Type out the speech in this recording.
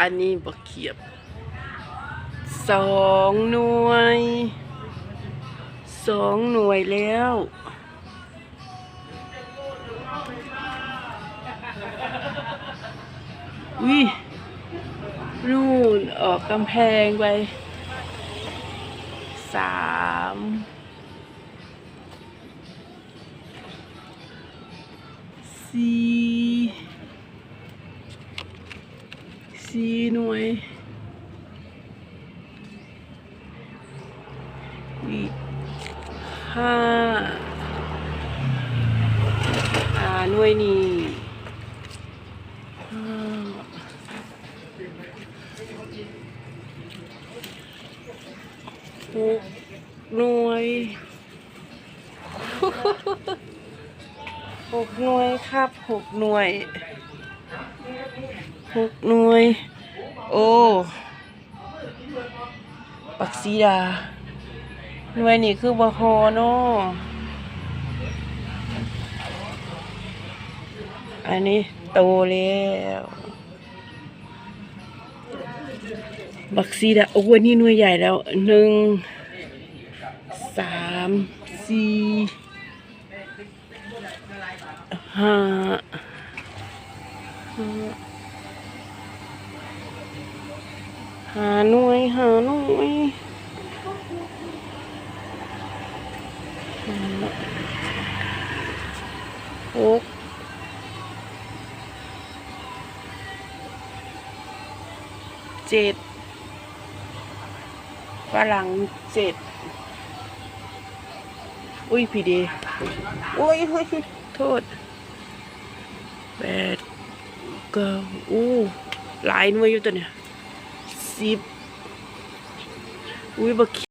อันนี้บักเขียบสองหน่วยสองหน่วยแล้ววินู่นออกกำแพงไปสามสี่ สี่หน่วยวิห้าอ่าหน่วยนี้ห้าหกหน่วยหกหน่วยครับหกหน่วย หกหน่วย โอ้ปักซีดา หน่วยนี่คือบะฮอเนาะอันนี้โตแล้วบักซีดาโอ้วันนี้หน่วยใหญ่แล้วหนึ่งสามสี่ห้าห้า หาหน่วย หาหน่วยห้าหกเจ็ดฝรั่งเจ็ดอุ้ยพี่เดอุ้ยเฮ้ยโทษแปดเก้าอู้หลายหน่วยอยู่ตัวเนี่ย สิบอุ้ยบัก